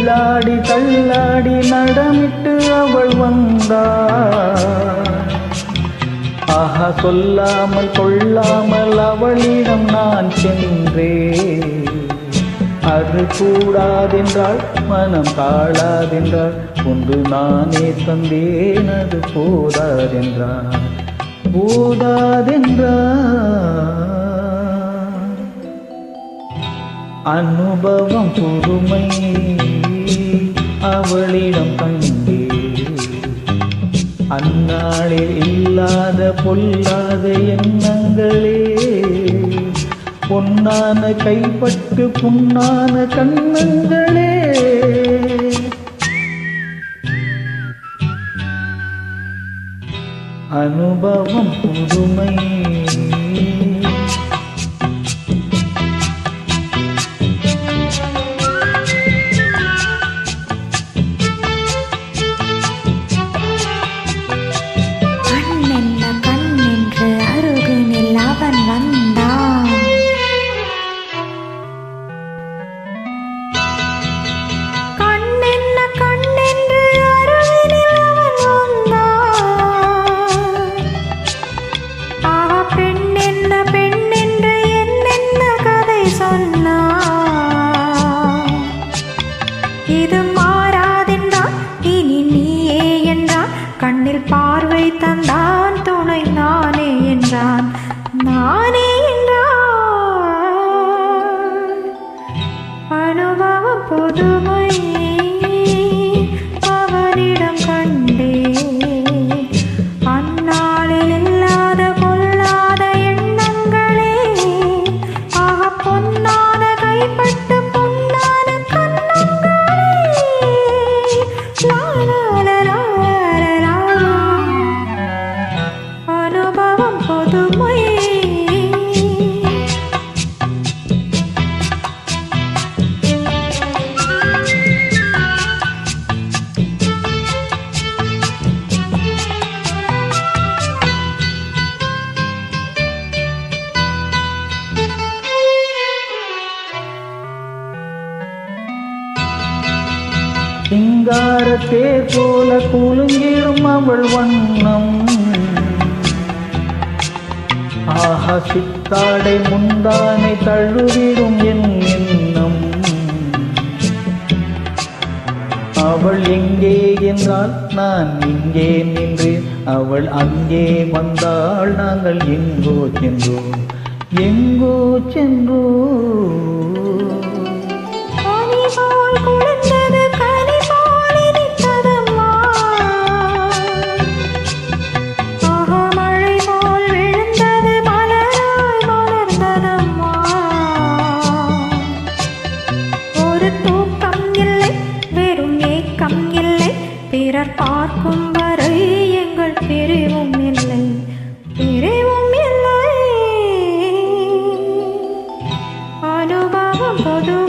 கில்லாடி தள்ளாடி நடமிட்டு அவள் வந்தாள். ஆஹா சொல்லாமல் கொள்ளாமல் அவளிடம் நான் சென்றேன். அது கூடாதென்றால் மனம் காளாதென்றால் ஒன்று நானே தந்தேன் அது போதாதென்றான் போதாதென்றால். அனுபவம் பொறுமை அவளிடம் கண்டே அந்நாளில் இல்லாத பொல்லாத எண்ணங்களே. பொன்னான கைப்பட்டு புண்ணான கண்ணங்களே அனுபவம் புதுமை. இது மாறாதென்றான் இனி நீயே என்றான். கண்ணில் பார்வை தந்தான் துணை நானே என்றான். நானே என்றான். அனுபவம் பொது சிங்காரத்தே போல குலுங்கிடும் அவள் வண்ணம். ஆஹா சித்தாடை முந்தானை தழுவிடும் என் எண்ணம். அவள் எங்கே என்றால் நான் இங்கே நின்றேன். அவள் அங்கே வந்தாள் நாங்கள் எங்கோ சென்றோம். எங்கோ சென்றோம். todo